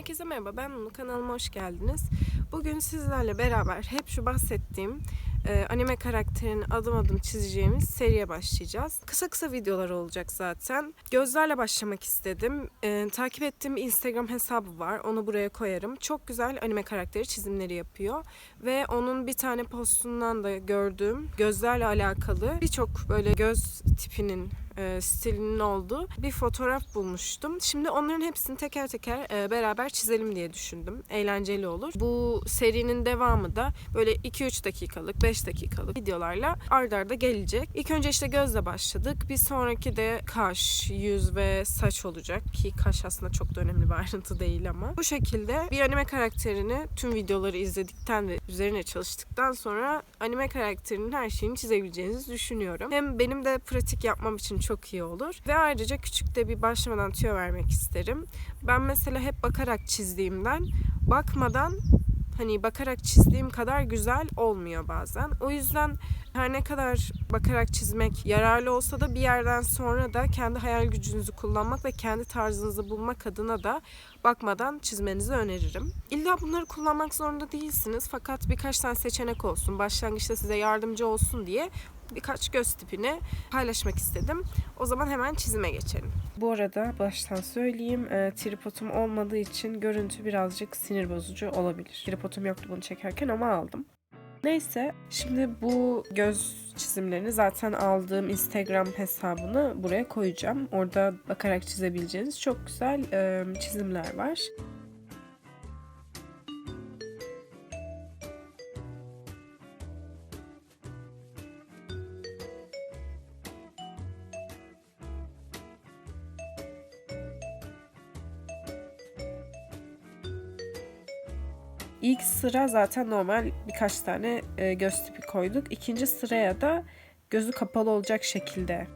Herkese merhaba, ben Nunu. Kanalıma hoş geldiniz. Bugün sizlerle beraber hep şu bahsettiğim e, anime karakterini adım adım çizeceğimiz seriye başlayacağız. Kısa kısa videolar olacak zaten. Gözlerle başlamak istedim. E, takip ettiğim Instagram hesabı var. Onu buraya koyarım. Çok güzel anime karakteri çizimleri yapıyor. Ve onun bir tane postundan da gördüğüm gözlerle alakalı birçok böyle göz tipinin e, stilinin olduğu bir fotoğraf bulmuştum. Şimdi onların hepsini teker teker e, beraber çizelim diye düşündüm. Eğlenceli olur. Bu serinin devamı da böyle 2-3 dakikalık, 5 dakikalık videolarla ard arda gelecek. İlk önce işte gözle başladık. Bir sonraki de kaş, yüz ve saç olacak ki kaş aslında çok da önemli bir ayrıntı değil ama. Bu şekilde bir anime karakterini tüm videoları izledikten ve üzerine çalıştıktan sonra anime karakterinin her şeyini çizebileceğinizi düşünüyorum. Hem benim de pratik yapmam için çok iyi olur. Ve ayrıca küçük de bir başlamadan tüyo vermek isterim. Ben mesela hep bakarak çizdiğimden bakmadan hani bakarak çizdiğim kadar güzel olmuyor bazen. O yüzden her ne kadar bakarak çizmek yararlı olsa da bir yerden sonra da kendi hayal gücünüzü kullanmak ve kendi tarzınızı bulmak adına da bakmadan çizmenizi öneririm. İlla bunları kullanmak zorunda değilsiniz fakat birkaç tane seçenek olsun, başlangıçta size yardımcı olsun diye birkaç göz tipini paylaşmak istedim. O zaman hemen çizime geçelim. Bu arada baştan söyleyeyim e, tripodum olmadığı için görüntü birazcık sinir bozucu olabilir. Tripodum yoktu bunu çekerken ama aldım. Neyse şimdi bu göz çizimlerini zaten aldığım Instagram hesabını buraya koyacağım. Orada bakarak çizebileceğiniz çok güzel e, çizimler var. İlk sıra zaten normal birkaç tane e, göz tipi koyduk. İkinci sıraya da gözü kapalı olacak şekilde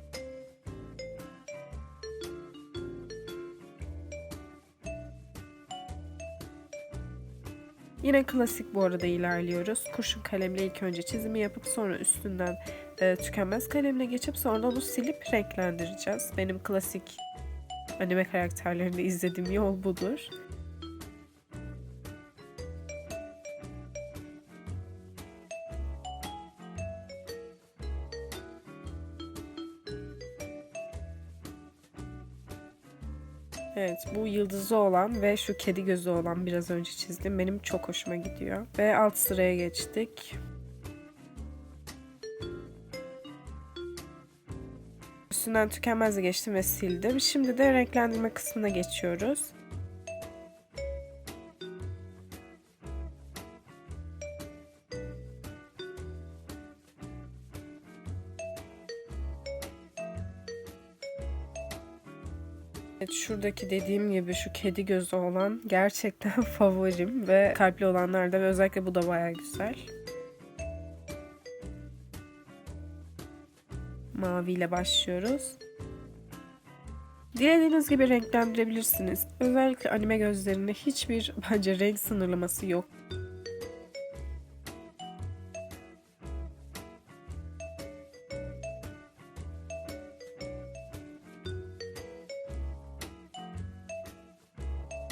Yine klasik bu arada ilerliyoruz. Kurşun kalemle ilk önce çizimi yapıp sonra üstünden e, tükenmez kalemle geçip sonra onu silip renklendireceğiz. Benim klasik anime karakterlerinde izlediğim yol budur. Evet bu yıldızı olan ve şu kedi gözü olan biraz önce çizdim. Benim çok hoşuma gidiyor. Ve alt sıraya geçtik. Üstünden tükenmezle geçtim ve sildim. Şimdi de renklendirme kısmına geçiyoruz. Evet, şuradaki dediğim gibi şu kedi gözü olan gerçekten favorim ve kalpli olanlar da ve özellikle bu da baya güzel. Maviyle başlıyoruz. Dilediğiniz gibi renklendirebilirsiniz. Özellikle anime gözlerinde hiçbir bence renk sınırlaması yok.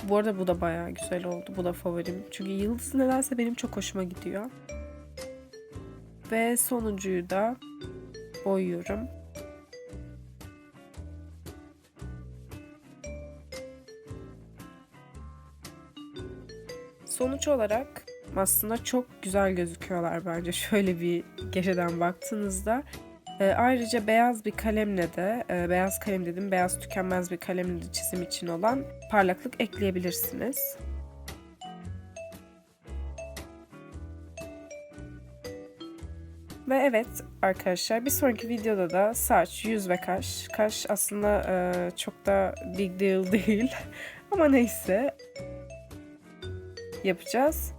Bu arada bu da bayağı güzel oldu. Bu da favorim. Çünkü yıldız nedense benim çok hoşuma gidiyor. Ve sonuncuyu da boyuyorum. Sonuç olarak aslında çok güzel gözüküyorlar bence şöyle bir geriden baktığınızda. E, ayrıca beyaz bir kalemle de, e, beyaz kalem dedim, beyaz tükenmez bir kalemle de çizim için olan parlaklık ekleyebilirsiniz. Ve evet arkadaşlar bir sonraki videoda da saç, yüz ve kaş. Kaş aslında e, çok da big deal değil ama neyse yapacağız.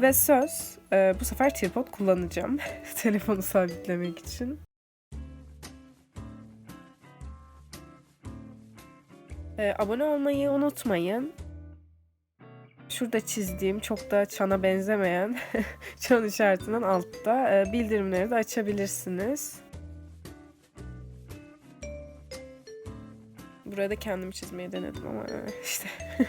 Ve söz e, bu sefer tripod kullanacağım telefonu sabitlemek için. Ee, abone olmayı unutmayın. Şurada çizdiğim çok da çana benzemeyen çan işaretinden altta e, bildirimleri de açabilirsiniz. Buraya da kendim çizmeyi denedim ama e, işte